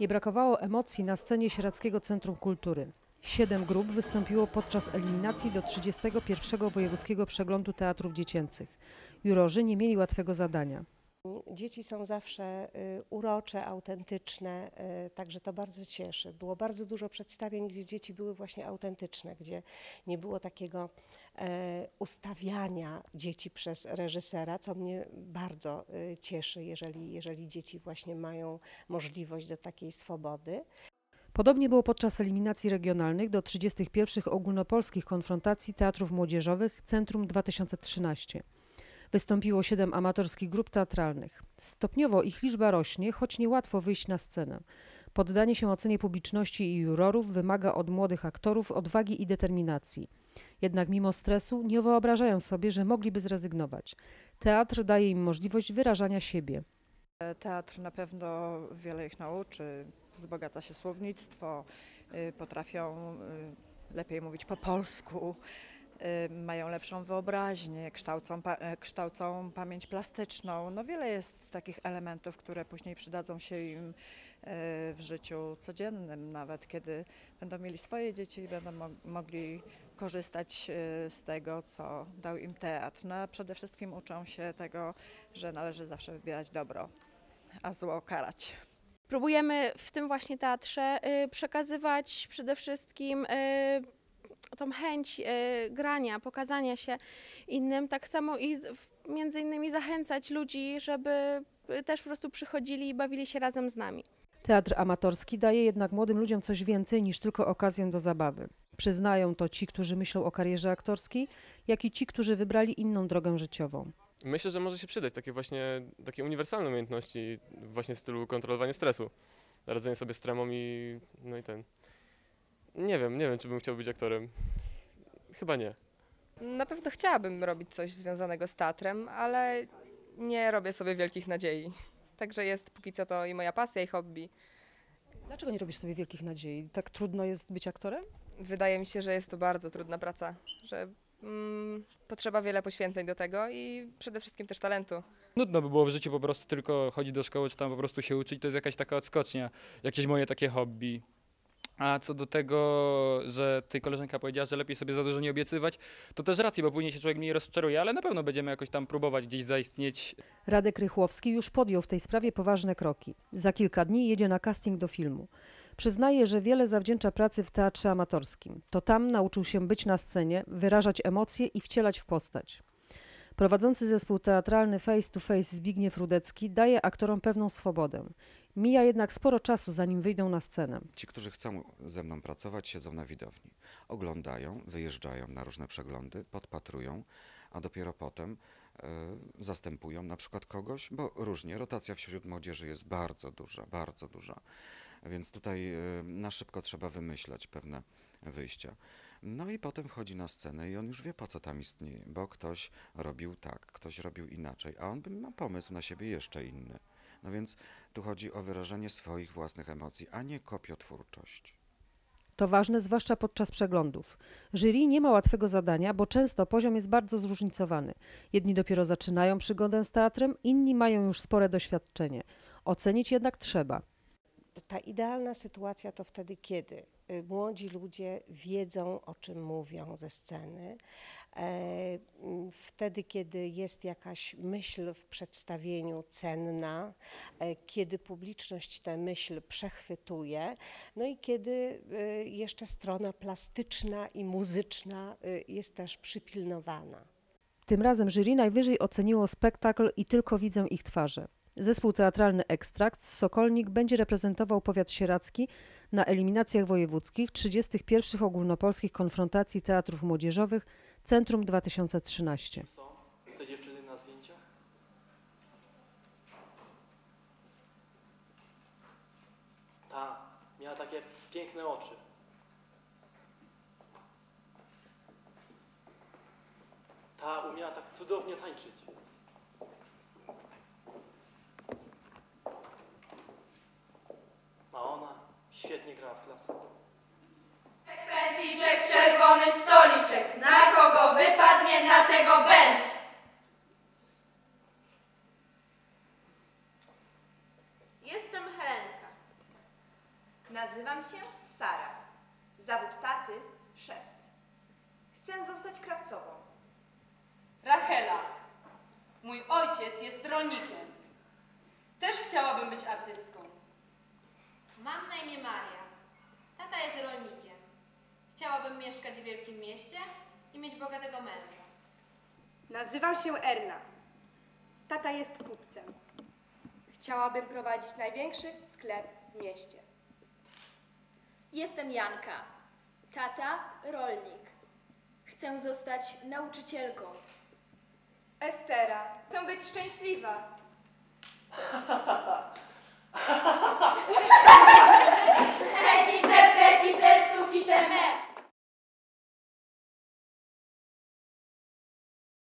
Nie brakowało emocji na scenie Sieradzkiego Centrum Kultury. Siedem grup wystąpiło podczas eliminacji do 31. Wojewódzkiego Przeglądu Teatrów Dziecięcych. Jurorzy nie mieli łatwego zadania. Dzieci są zawsze y, urocze, autentyczne, y, także to bardzo cieszy. Było bardzo dużo przedstawień, gdzie dzieci były właśnie autentyczne, gdzie nie było takiego ustawiania dzieci przez reżysera, co mnie bardzo y, cieszy, jeżeli, jeżeli dzieci właśnie mają możliwość do takiej swobody. Podobnie było podczas eliminacji regionalnych do 31. ogólnopolskich konfrontacji teatrów młodzieżowych Centrum 2013. Wystąpiło siedem amatorskich grup teatralnych. Stopniowo ich liczba rośnie, choć niełatwo wyjść na scenę. Poddanie się ocenie publiczności i jurorów wymaga od młodych aktorów odwagi i determinacji. Jednak mimo stresu nie wyobrażają sobie, że mogliby zrezygnować. Teatr daje im możliwość wyrażania siebie. Teatr na pewno wiele ich nauczy, wzbogaca się słownictwo, y, potrafią y, lepiej mówić po polsku, y, mają lepszą wyobraźnię, kształcą, kształcą pamięć plastyczną. No wiele jest takich elementów, które później przydadzą się im w życiu codziennym, nawet kiedy będą mieli swoje dzieci i będą mo- mogli korzystać e, z tego, co dał im teatr. No, przede wszystkim uczą się tego, że należy zawsze wybierać dobro, a zło karać. Próbujemy w tym właśnie teatrze y, przekazywać przede wszystkim y, tą chęć y, grania, pokazania się innym, tak samo i między innymi zachęcać ludzi, żeby y, też po prostu przychodzili i bawili się razem z nami. Teatr amatorski daje jednak młodym ludziom coś więcej niż tylko okazję do zabawy. Przyznają to ci, którzy myślą o karierze aktorskiej, jak i ci, którzy wybrali inną drogę życiową. Myślę, że może się przydać takie właśnie takie uniwersalne umiejętności właśnie w stylu kontrolowania stresu. Radzenie sobie z tremą i no i ten. Nie wiem, nie wiem, czy bym chciał być aktorem. Chyba nie. Na pewno chciałabym robić coś związanego z teatrem, ale nie robię sobie wielkich nadziei. Także jest póki co to i moja pasja, i hobby. Dlaczego nie robisz sobie wielkich nadziei? Tak trudno jest być aktorem? Wydaje mi się, że jest to bardzo trudna praca, że mm, potrzeba wiele poświęceń do tego i przede wszystkim też talentu. Nudno by było w życiu po prostu tylko chodzić do szkoły, czy tam po prostu się uczyć, to jest jakaś taka odskocznia, jakieś moje takie hobby. A co do tego, że tej koleżanka powiedziała, że lepiej sobie za dużo nie obiecywać, to też racja, bo później się człowiek mniej rozczaruje, ale na pewno będziemy jakoś tam próbować gdzieś zaistnieć. Radek Rychłowski już podjął w tej sprawie poważne kroki. Za kilka dni jedzie na casting do filmu. Przyznaje, że wiele zawdzięcza pracy w teatrze amatorskim. To tam nauczył się być na scenie, wyrażać emocje i wcielać w postać. Prowadzący zespół teatralny Face to Face Zbigniew Rudecki daje aktorom pewną swobodę. Mija jednak sporo czasu, zanim wyjdą na scenę. Ci, którzy chcą ze mną pracować, siedzą na widowni. Oglądają, wyjeżdżają na różne przeglądy, podpatrują, a dopiero potem e, zastępują na przykład kogoś, bo różnie. Rotacja wśród młodzieży jest bardzo duża, bardzo duża. Więc tutaj e, na szybko trzeba wymyślać pewne wyjścia. No i potem wchodzi na scenę i on już wie, po co tam istnieje, bo ktoś robił tak, ktoś robił inaczej, a on ma pomysł na siebie jeszcze inny. No więc tu chodzi o wyrażenie swoich własnych emocji, a nie kopiotwórczość. To ważne zwłaszcza podczas przeglądów. Jury nie ma łatwego zadania, bo często poziom jest bardzo zróżnicowany. Jedni dopiero zaczynają przygodę z teatrem, inni mają już spore doświadczenie. Ocenić jednak trzeba. Ta idealna sytuacja to wtedy, kiedy młodzi ludzie wiedzą, o czym mówią ze sceny, e, wtedy, kiedy jest jakaś myśl w przedstawieniu cenna, e, kiedy publiczność tę myśl przechwytuje, no i kiedy y, jeszcze strona plastyczna i muzyczna y, jest też przypilnowana. Tym razem jury najwyżej oceniło spektakl i tylko widzę ich twarze. Zespół teatralny Ekstrakt z Sokolnik będzie reprezentował powiat sieradzki na eliminacjach wojewódzkich 31 ogólnopolskich konfrontacji teatrów młodzieżowych Centrum 2013. Te dziewczyny na zdjęciach? Ta miała takie piękne oczy. Ta umiała tak cudownie tańczyć. A ona Pętliczek, czerwony stoliczek, na kogo wypadnie, na tego bęc. Jestem Helenka. Nazywam się Sara. Zawód taty szewc. Chcę zostać krawcową. Rachela. Mój ojciec jest rolnikiem. Też chciałabym być artystką. Mam na imię Maria. Tata jest rolnikiem. Chciałabym mieszkać w wielkim mieście i mieć bogatego męża. Nazywam się Erna. Tata jest kupcem. Chciałabym prowadzić największy sklep w mieście. Jestem Janka. Tata rolnik. Chcę zostać nauczycielką. Estera. Chcę być szczęśliwa.